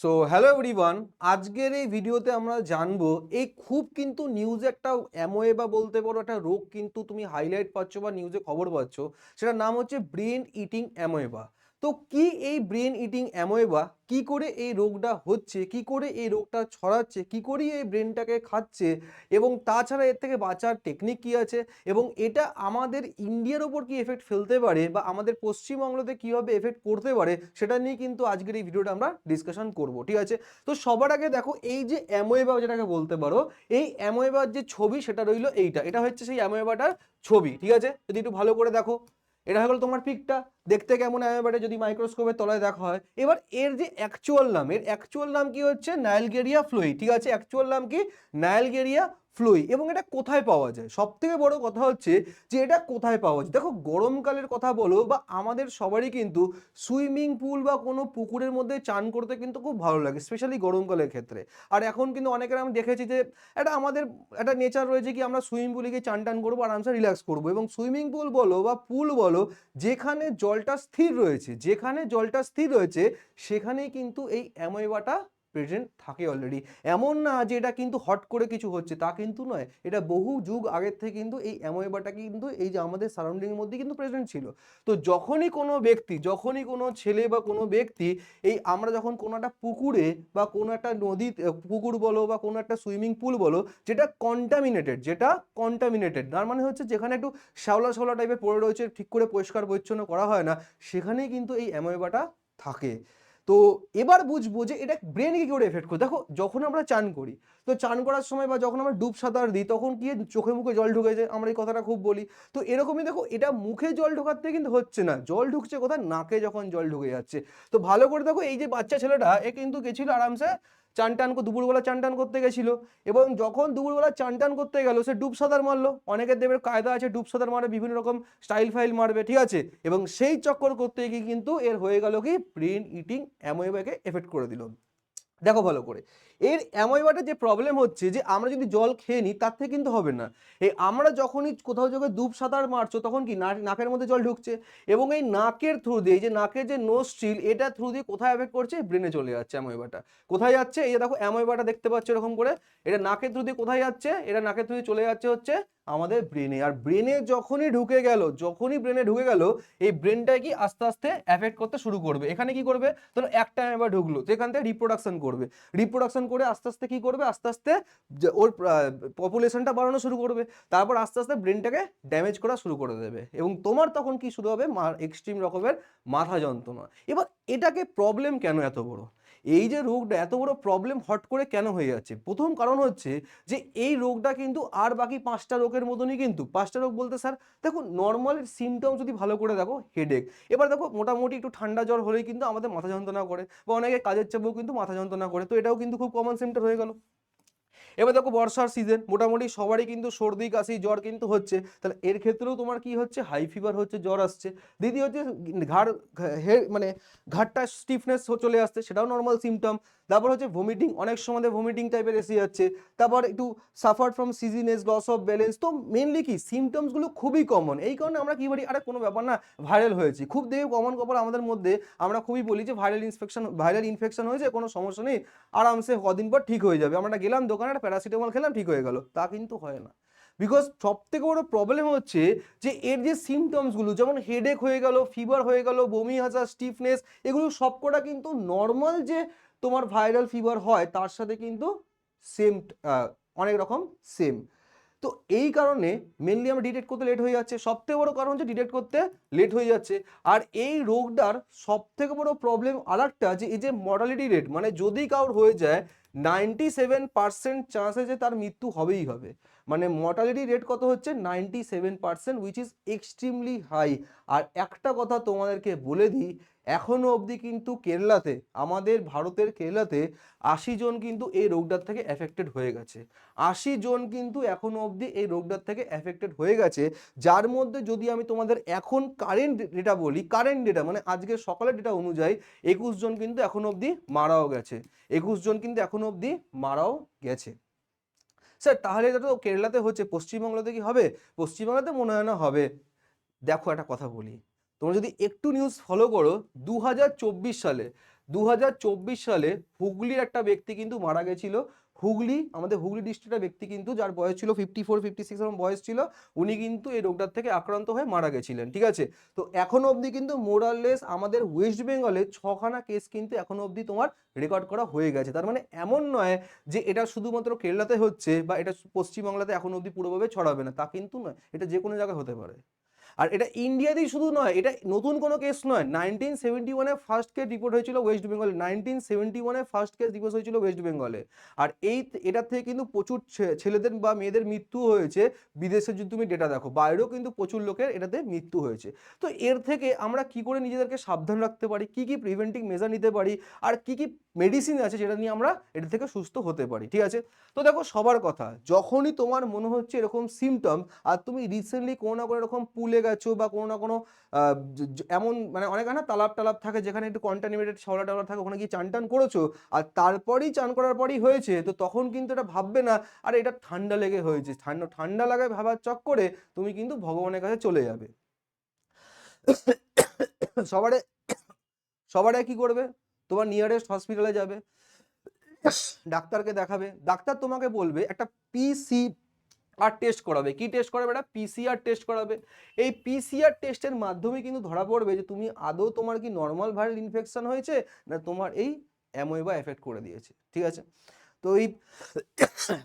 So hello everyone আজকের এই ভিডিওতে আমরা জানব, এই খুব কিন্তু নিউজে একটা অ্যামোয়েবা বলতে পারো একটা রোগ কিন্তু তুমি হাইলাইট পাচ্ছ বা নিউজে খবর পাচ্ছ, সেটার নাম হচ্ছে ব্রেন ইটিং অ্যামোয়েবা তো কি এই ব্রেন ইটিং অ্যামোয়েবা কি করে এই রোগটা হচ্ছে, কি করে এই রোগটা ছড়াচ্ছে, কি করে এই ব্রেনটাকে খাচ্ছে এবং তাছাড়া এর থেকে বাঁচার টেকনিক কি আছে এবং এটা আমাদের ইন্ডিয়ার ওপর কি এফেক্ট ফেলতে পারে বা আমাদের পশ্চিমবাংলাতে কীভাবে এফেক্ট করতে পারে, সেটা নিয়ে কিন্তু আজকের এই ভিডিওটা আমরা ডিসকাশন করব, ঠিক আছে? তো সবার আগে দেখো এই যে অ্যামোয়েবা যেটাকে বলতে পারো, এই অ্যামোয়েবার যে ছবি সেটা রইল এইটা, এটা হচ্ছে সেই অ্যামোয়েবাটার ছবি, ঠিক আছে? যদি একটু ভালো করে দেখো। এটা হয়ে গেল তোমার পিকটা। দেখতে কেমন অ্যামোয়েবাটা যদি মাইক্রোস্কোপের তলায় দেখা হয়। এবার এর যে অ্যাকচুয়াল নাম, এর অ্যাকচুয়াল নাম কি হচ্ছে? নাইলগেরিয়া ফ্লুইড ঠিক আছে? অ্যাকচুয়াল নাম কি? নাইলগেরিয়া ফ্লুই এবং এটা কোথায় পাওয়া যায়? সব থেকে বড় কথা হচ্ছে যে এটা কোথায় পাওয়া যায়? দেখো, গরমকালের কথা বলো বা আমাদের সবারই কিন্তু সুইমিং পুল বা কোনো পুকুরের মধ্যে চান করতে কিন্তু খুব ভালো লাগে, স্পেশালি গরমকালের ক্ষেত্রে। আর এখন কিন্তু অনেকের আমি দেখেছি যে এটা আমাদের একটা নেচার রয়েছে কি, আমরা সুইমিং পুলে গিয়ে চান টান করব, আরামসে রিল্যাক্স করব এবং সুইমিং পুল বলো বা পুল বলো, যেখানে জলটা স্থির রয়েছে, যেখানে জলটা স্থির রয়েছে, সেখানেই কিন্তু এই অ্যামোয়েবাটা প্রেজেন্ট থাকে অলরেডি এমন না যে এটা কিন্তু হট করে কিছু হচ্ছে, তা কিন্তু নয়। এটা বহু যুগ আগের থেকে কিন্তু এই অ্যামোয়েবাটা কিন্তু এই যে আমাদের সারাউন্ডিংয়ের মধ্যে কিন্তু প্রেজেন্ট ছিল। তো যখনই কোনো ব্যক্তি, যখনই কোনো ছেলে বা কোনো ব্যক্তি এই আমরা যখন কোনো একটা পুকুরে বা কোনো একটা নদী পুকুর বলো বা কোনো একটা সুইমিং পুল বলো, যেটা কন্টামিনেটেড যেটা কন্টামিনেটেড তার মানে হচ্ছে যেখানে একটু শ্যাওলা শ্যাওলা টাইপের পড়ে রয়েছে, ঠিক করে পরিষ্কার পরিচ্ছন্ন করা হয় না, সেখানেই কিন্তু এই অ্যামোয়েবাটা থাকে। তো এবার বুঝব যে এটা ব্রেনকে কি করে এফেক্ট করে। দেখো, যখন আমরা চান করি, তো চান করার সময় বা যখন আমরা ডুব সাঁতার দিই, তখন কি চোখে মুখে জল ঢুকে যায়, আমরা এই কথাটা খুব বলি। তো এরকমই দেখো, এটা মুখে জল ঢোকাতে কিন্তু হচ্ছে না, জল ঢুকছে কোথায়? নাকে যখন জল ঢুকে যাচ্ছে। তো ভালো করে দেখো, এই যে বাচ্চা ছেলেটা, এ কিন্তু গেছিল আরামসে চান টান দুপুরবেলা চান টান করতে গেছিল এবং যখন দুপুরবেলা চান টান করতে গেল, সে ডুব সাঁতার মারলো। অনেকের দেবের কায়দা আছে, ডুব সাঁতার মারে, বিভিন্ন রকম স্টাইল ফাইল মারবে, ঠিক আছে? এবং সেই চক্কর করতে গিয়ে কিন্তু এর হয়ে গেল কি? ব্রেন ইটিং অ্যামোয়েবাকে এফেক্ট করে দিল। দেখো ভালো করে। এর অ্যামোয়েবাটা যে প্রবলেম হচ্ছে যে আমরা যদি জল খেয়ে নিই, তার থেকে কিন্তু হবে না। এই আমরা যখনই কোথাও যোগে ডুব সাঁতার মারছো, তখন কি নাকের মধ্যে জল ঢুকছে? এবং এই নাকের থ্রু দিয়ে, এই যে নাকের যে নোস্ট্রিল এটা থ্রু দিয়ে কোথায় এফেক্ট করছে? ব্রেনে চলে যাচ্ছে অ্যামোয়েবাটা কোথায় যাচ্ছে? এই যে দেখো অ্যামোয়েবাটা দেখতে পাচ্ছ এরকম করে। এটা নাকের থ্রু দিয়ে কোথায় যাচ্ছে? এটা নাকের থ্রু দিয়ে চলে যাচ্ছে হচ্ছে আমাদের ব্রেনে আর ব্রেনে যখনই ঢুকে গেল, যখনই ব্রেনে ঢুকে গেল, এই ব্রেনটাই কি আস্তে আস্তে অ্যাফেক্ট করতে শুরু করবে। এখানে কি করবে? ধরো একটা এবার ঢুকলো, তো এখান থেকে রিপ্রোডাকশন করবে। রিপ্রোডাকশন করে আস্তে আস্তে কি করবে? আস্তে আস্তে ওর পপুলেশনটা বাড়ানো শুরু করবে। তারপর আস্তে আস্তে ব্রেনটাকে ড্যামেজ করা শুরু করে দেবে। এবং তোমার তখন কি শুরু হবে? এক্সট্রিম রকমের মাথা যন্ত্রণা। এবার এটাকে প্রবলেম কেন এত বড়? এই যে রোগটা, এত বড় প্রবলেম হট করে কেন হয়ে যাচ্ছে? প্রথম কারণ হচ্ছে যে, এই রোগটা কিন্তু আর বাকি পাঁচটা রোগের মতনই কিন্তু, পাঁচটা রোগ বলতে স্যার দেখো নর্মাল সিমটম যদি ভালো করে দেখো হেডেক এবার দেখো মোটামুটি একটু ঠান্ডা জ্বর হলেই কিন্তু আমাদের মাথা যন্ত্রণা করে, বা অনেকে কাজের চাপেও কিন্তু মাথা যন্ত্রণা করে, তো এটাও কিন্তু খুব কমন সিমটম হয়ে গেল। এবার দেখো বর্ষার সিজন মোটামুটি সবারই কিন্তু সর্দি, কাশি, জ্বর কিন্তু হচ্ছে। তাহলে এর ক্ষেত্রেও তোমার কি হচ্ছে? হাই ফিভার হচ্ছে, জ্বর আসছে। দ্বিতীয় হচ্ছে ঘাড়, হে মানে ঘাড়টা স্টিফনেস চলে আসছে, সেটাও নর্মাল সিমটম তারপর হচ্ছে ভমিটিং অনেক সময় ভমিটিং টাইপের এসে যাচ্ছে। তারপর একটু suffer from dizziness loss of balance তো মেনলি কি? সিমটমসগুলো খুবই কমন এই কারণে আমরা কি বলি? আরে কোনো ব্যাপার না ভাইরাল হয়েছে। খুব দেখে কমন খবর আমাদের মধ্যে, আমরা খুবই বলি যে ভাইরাল ইনফেকশন ভাইরাল ইনফেকশন হয়েছে, কোনো সমস্যা নেই, আরামসে কদিন পর ঠিক হয়ে যাবে। আমরা গেলাম দোকানে, একটা প্যারাসিটামল খেলাম, ঠিক হয়ে গেল। তা কিন্তু হয় না। বিকজ সব থেকে বড় প্রবলেম হচ্ছে যে, এর যে সিমটমসগুলো যেমন হেডেক হয়ে গেল ফিভার হয়ে গেল, বমি আসা স্টিফনেস এগুলো সবকটা কিন্তু নর্মাল যে তোমার ভাইরাল ফিভার হয়, তার সাথে কিন্তু সেম অনেক রকম সেম তো এই কারণে মেনলি আমরা ডিটেক্ট করতে লেট হয়ে যাচ্ছে। সব থেকে বড় কারণ হচ্ছে ডিটেক্ট করতে লেট হয়ে যাচ্ছে। আর এই রোগটার সব থেকে বড় প্রবলেম আরেকটা যে, এই যে মর্টালিটি রেট মানে যদি কারোর হয়ে যায় নাইনটি সেভেন পার্সেন্ট চান্সে যে তার মৃত্যু হবেই হবে। মানে মর্টালিটি রেট কত হচ্ছে? Ninety seven percent which is extremely high আর একটা কথা তোমাদেরকে বলে দিই এখনও অবধি কিন্তু কেরালাতে, আমাদের ভারতের কেরালাতে আশি জন কিন্তু এই রোগটার থেকে এফেক্টেড হয়ে গেছে। আশি জন কিন্তু এখনও অবধি এই রোগটার থেকে এফেক্টেড হয়ে গেছে, যার মধ্যে যদি আমি তোমাদের এখন কারেন্ট ডেটা বলি কারেন্ট ডেটা মানে আজকে সকালের ডেটা অনুযায়ী একুশ জন কিন্তু এখনও অবধি মারাও গেছে। একুশ জন কিন্তু এখনও অবধি মারাও গেছে। স্যার, তাহলে এটা তো কেরালাতে হচ্ছে, পশ্চিমবাংলাতে কি হবে? পশ্চিমবাংলাতে মনে হয় না হবে। দেখো একটা কথা বলি। তোমরা যদি একটু নিউজ ফলো করো দু হাজার চব্বিশ সালে দু হাজার চব্বিশ সালে হুগলির একটা ব্যক্তি কিন্তু মারা গেছিল। হুগলি, আমাদের হুগলি ডিস্ট্রিক্টের ব্যক্তি কিন্তু যার বয়স ছিল ফিফটি ফোর ফিফটি সিক্স এরকম বয়স ছিল, উনি কিন্তু এই রোগটার থেকে আক্রান্ত হয়ে মারা গেছিলেন, ঠিক আছে? তো এখনও অবধি কিন্তু মোরাললেস আমাদের ওয়েস্ট বেঙ্গলে ছখানা কেস কিন্তু এখনও অবধি তোমার রেকর্ড করা হয়ে গেছে। তার মানে এমন নয় যে এটা শুধুমাত্র কেরলাতে হচ্ছে বা এটা পশ্চিমবাংলাতে এখনও অবধি পুরোভাবে ছড়াবে না, তা কিন্তু নয়। এটা যে কোনো জায়গায় হতে পারে। আর এটা ইন্ডিয়াতেই শুধু নয়, এটা নতুন কোনো কেস নয়। নাইনটিন সেভেন্টি ওয়ানে ফার্স্ট কেস রিপোর্ট হয়েছিল ওয়েস্ট বেঙ্গলে নাইনটিন সেভেন্টি ওয়ানে ফার্স্ট কেস রিপোর্ট হয়েছিল ওয়েস্ট বেঙ্গলে আর এই এটার থেকে কিন্তু প্রচুর ছেলেদের বা মেয়েদের মৃত্যু হয়েছে। বিদেশে যদি তুমি ডেটা দেখো, বাইরেও কিন্তু প্রচুর লোকের এটাতে মৃত্যু হয়েছে। তো এর থেকে আমরা কি করে নিজেদেরকে সাবধান রাখতে পারি? কি কি প্রিভেন্টিভ মেজার নিতে পারি? আর কি কি মেডিসিন আছে যেটা নিয়ে আমরা এটা থেকে সুস্থ হতে পারি? ঠিক আছে? তো দেখো, সবার কথা, যখনই তোমার মনে হচ্ছে এরকম সিমটম আর তুমি রিসেন্টলি কোনো না কোনো এরকম পুলে গেছো বা কোনো না কোনো এমন মানে অনেক না তালাব টালাব থাকে যেখানে একটু কন্টামিনেটেড শ্যাওলা টাওলা থাকে, ওখানে গিয়ে চান টান করেছ আর তারপরেই চান করার পরই হয়েছে, তো তখন কিন্তু এটা ভাববে না, আরে এটা ঠান্ডা লেগে হয়েছে, ঠান্ডা ঠান্ডা লাগায় ভাবার চক্করে তুমি কিন্তু ভগবানের কাছে চলে যাবে। সবারে সবারে কি করবে? তোমার নিয়ারেস্ট হসপিটালে যাবে, ডাক্তারকে দেখাবে, ডাক্তার তোমাকে বলবে, একটা পিসি আর টেস্ট করাবে। কি টেস্ট করাবে এটা পিসিআর টেস্ট করাবে। এই পিসিআর টেস্টের মাধ্যমে কিন্তু ধরা পড়বে যে তুমি আদৌ তোমার কি নর্মাল ভাইরাল ইনফেকশন হয়েছে না তোমার এই অ্যামোয়েবা এফেক্ট করে দিয়েছে। ঠিক আছে? তো এই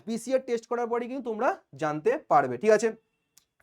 পিসিআর টেস্ট করার পরে কিন্তু তোমরা জানতে পারবে। ঠিক আছে?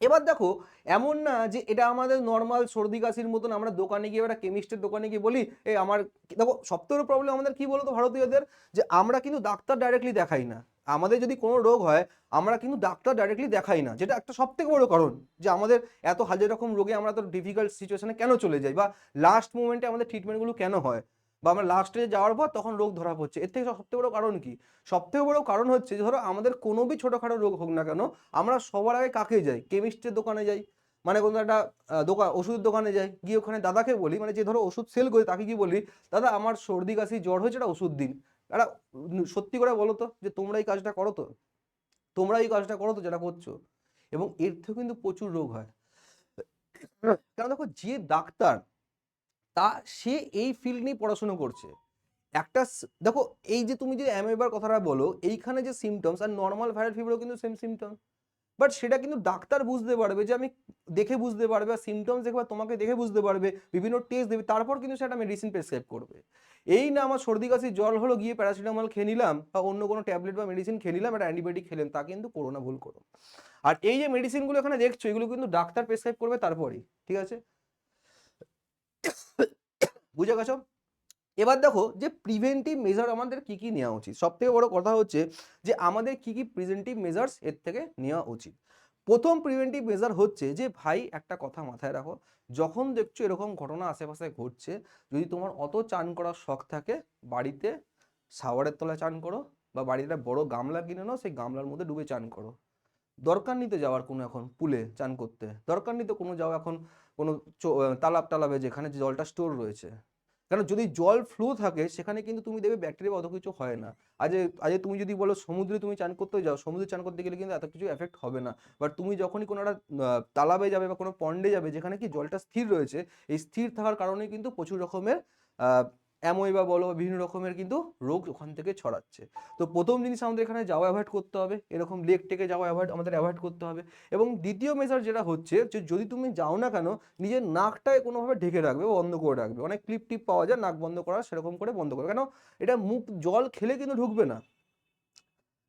এবার দেখো, এমন না যে এটা আমাদের নর্মাল সর্দি কাশির মতন আমরা দোকানে গিয়ে একটা কেমিস্টের দোকানে গিয়ে বলি এই আমার দেখো, সবথেকে প্রবলেম আমাদের কি বলতো ভারতীয়দের? যে আমরা কিন্তু ডাক্তার ডাইরেক্টলি দেখাই না। আমাদের যদি কোনো রোগ হয়, আমরা কিন্তু ডাক্তার ডাইরেক্টলি দেখাই না। যেটা একটা সব থেকে বড় কারণ যে আমাদের এত হাজার রকম রোগে আমরা তো ডিফিকাল্ট সিচুয়েশনে কেন চলে যাই? বা লাস্ট মোমেন্টে আমাদের ট্রিটমেন্টগুলো কেন হয়? বা আমরা লাস্টে যাওয়ার পর তখন রোগ ধরা পড়ছে। এর থেকে সবথেকে বড় কারণ কি? সবথেকে বড় কারণ হচ্ছে ধরো আমাদের কোনো বি ছোটোখাটো রোগ হোক না কেন, আমরা সবার আগে কাকে যাই? কেমিস্টের দোকানে যাই। মানে কোনো একটা দোকান, ওষুধের দোকানে যাই। গিয়ে ওখানে দাদাকে বলি মানে যে ধরো ওষুধ সেল করি, তাকে কি বলি, দাদা, আমার সর্দি, কাশি, জ্বর হয়েছে, একটা ওষুধ দিন। একটা সত্যি করে বলো তো যে তোমরা এই কাজটা করো তো। তোমরা এই কাজটা করো তো যেটা করছ। এবং এর থেকেও কিন্তু প্রচুর রোগ হয়। কারণ দেখো যে ডাক্তার, তা সে এই ফিল্ড নিয়ে পড়াশুনো করছে। একটা দেখো এই যে তুমি যে অ্যামেবার কথাটা বলো, এইখানে যে সিমটমস আর নর্মাল ভাইরাল ফিভারও কিন্তু সেম সিমটম বাট সেটা কিন্তু ডাক্তার বুঝতে পারবে যে আমি দেখে বুঝতে পারবে আর সিমটমস দেখবে তোমাকে দেখে বুঝতে পারবে, বিভিন্ন টেস্ট দেবে, তারপর কিন্তু সেটা মেডিসিন প্রেসক্রাইব করবে। এই না আমার সর্দি কাশি জল হলো, গিয়ে প্যারাসিটামল খেয়ে নিলাম বা অন্য কোনো ট্যাবলেট বা মেডিসিন খেয়ে নিলাম, একটা অ্যান্টিবায়োটিক খেলেন, তা কিন্তু করো না ভুল করো। আর এই যে মেডিসিনগুলো এখানে দেখছ, এগুলো কিন্তু ডাক্তার প্রেসক্রাইব করবে তারপরেই, ঠিক আছে? বুঝে গেছো? এবার দেখো যে প্রিভেন্টিভ মেজার আমাদের কি কি নেওয়া উচিত? সব থেকে বড় কথা হচ্ছে যে, আমাদের কি কি প্রিভেন্টিভ মেজার্স এর থেকে নেওয়া উচিত? প্রথম প্রিভেন্টিভ মেজার হচ্ছে যে, ভাই, একটা কথা মাথায় রাখো। যখন দেখছ এরকম ঘটনা আশেপাশে ঘটছে, যদি তোমার অত চান করার শখ থাকে, বাড়িতে শাওয়ারের তলায় চান করো বা বাড়িতে একটা বড় গামলা কিনে নাও, সেই গামলার মধ্যে ডুবে চান করো। দরকার নিতে যাওয়ার কোনো এখন পুলে চান করতে। দরকার নিতে কোনো যাও এখন কোনো তালাব টালাবে যেখানে জলটা স্টোর রয়েছে। কারণ যদি জল ফ্লো থাকে, সেখানে কিন্তু তুমি দেখবে ব্যাকটেরিয়া অত কিছু হয় না। আজ আজ তুমি যদি বলো সমুদ্রে তুমি চান করতে যাও, সমুদ্রে চান করতে গেলে কিন্তু এত কিছু এফেক্ট হবে না। বাট তুমি যখনই কোনো একটা তালাবে যাবে বা কোনো পন্ডে যাবে, যেখানে কি জলটা স্থির রয়েছে, এই স্থির থাকার কারণে কিন্তু প্রচুর রকমের অ্যামোইবা বলো বিভিন্ন রকমের কিন্তু রোগ ওখান থেকে ছড়াচ্ছে। তো প্রথম জিনিস আমাদের এখানে যাওয়া অ্যাভয়েড করতে হবে। এরকম লেক টেকে যাওয়া অ্যাভয়েড আমাদের অ্যাভয়েড করতে হবে। এবং দ্বিতীয় মেজার যেটা হচ্ছে যে যদি তুমি যাও না কেন, নিজের নাকটায় কোনোভাবে ঢেকে রাখবে বা বন্ধ করে রাখবে। অনেক ক্লিপ টিপ পাওয়া যায়, নাক বন্ধ করা, সেরকম করে বন্ধ করবে কেন? এটা মুখ, জল খেলে কিন্তু ঢুকবে না।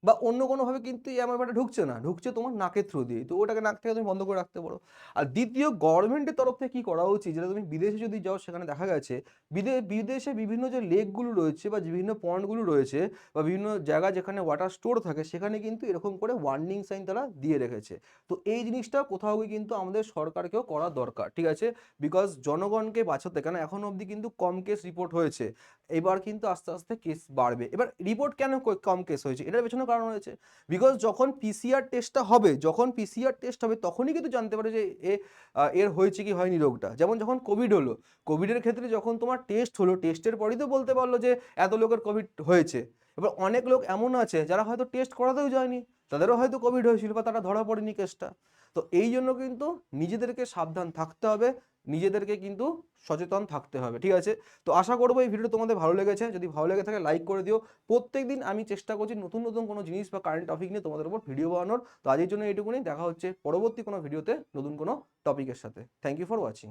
বা অন্য কোনোভাবে কিন্তু এই অ্যামাইবাটা ঢুকছে না, ঢুকছে তোমার নাকের থ্রু দিয়ে তো ওটাকে নাক থেকে তুমি বন্ধ করে রাখতে পারো। আর দ্বিতীয়, গভর্নমেন্টের তরফ থেকে কী করা উচিত? যেটা তুমি বিদেশে যদি যাও, সেখানে দেখা গেছে, বিদে, বিদেশে বিভিন্ন যে লেকগুলো রয়েছে বা বিভিন্ন পন্ডগুলো রয়েছে বা বিভিন্ন জায়গা যেখানে ওয়াটার স্টোর থাকে, সেখানে কিন্তু এরকম করে ওয়ার্নিং সাইন তারা দিয়ে রেখেছে। তো এই জিনিসটা কোথাও গিয়ে কিন্তু আমাদের সরকারকেও করা দরকার, ঠিক আছে? বিকজ জনগণকে বাঁচাতে, কেন এখন অবধি কিন্তু কম কেস রিপোর্ট হয়েছে। এবার কিন্তু আস্তে আস্তে কেস বাড়বে। এবার রিপোর্ট কেন কম কেস হয়েছে? এটার পেছনে কারণ রয়েছে বিকজ যখন পিসিআর টেস্টটা হবে, যখন পিসিআর টেস্ট হবে, তখনই কিন্তু জানতে পারে যে এ এর হয়েছে কি হয়নি রোগটা। যেমন যখন কোভিড হলো কোভিডের ক্ষেত্রে যখন তোমার টেস্ট হলো টেস্টের পরেই তো বলতে পারল যে এত লোকের কোভিড হয়েছে। এবার অনেক লোক এমন আছে, যারা হয়তো টেস্ট করাতেও যায়নি, তাদেরও হয়তো কোভিড হয়েছিল বা তারা ধরা পড়েনি কেসটা তো এই জন্য কিন্তু নিজেদেরকে সাবধান থাকতে হবে নিজেদেরকে কিন্তু সচেতন থাকতে হবে, ঠিক আছে? তো আশা করব এই ভিডিওটা তোমাদের ভালো লেগেছে। যদি ভালো লেগে থাকে লাইক করে দিও। প্রত্যেক দিন আমি চেষ্টা করছি নতুন নতুন কোনো জিনিস বা কারেন্ট টপিক নিয়ে তোমাদের উপর ভিডিও বানানোর। তো আজের জন্য এইটুকুনি। দেখা হচ্ছে পরবর্তী কোনো ভিডিওতে নতুন কোনো টপিকের সাথে। Thank you for watching